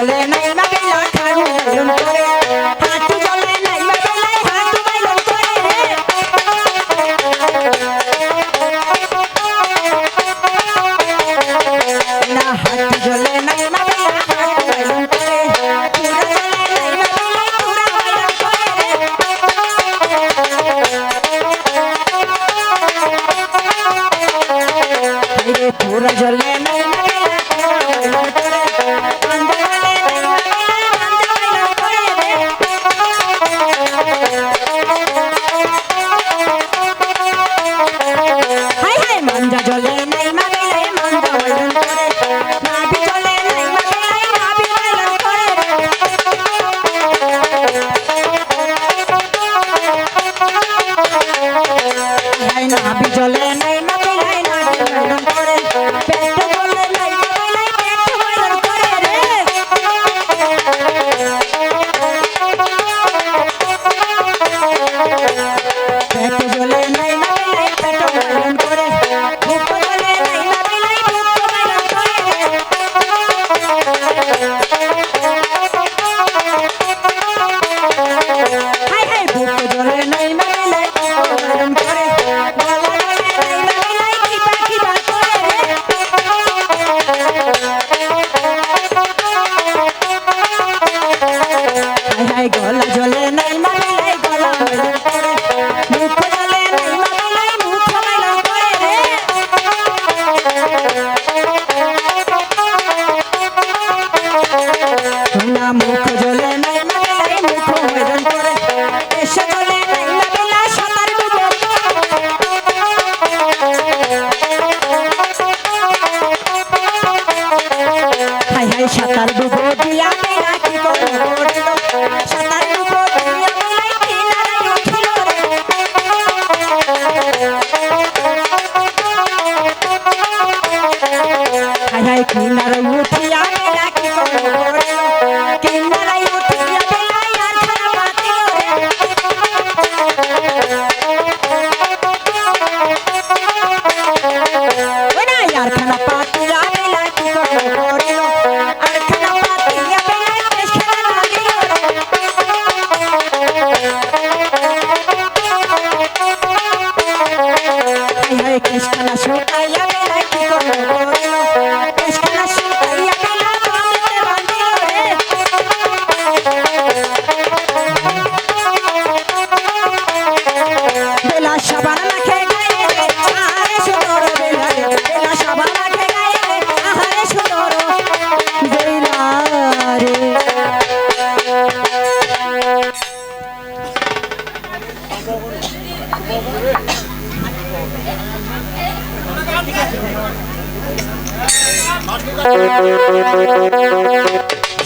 Elena, Elena.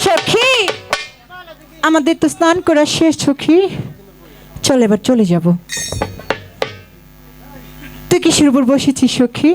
সখী, আমাদের তো স্নান করা শেষ, সখি। চল এবার চলে যাব। তুই কিসের উপর বসেছিস, সখী?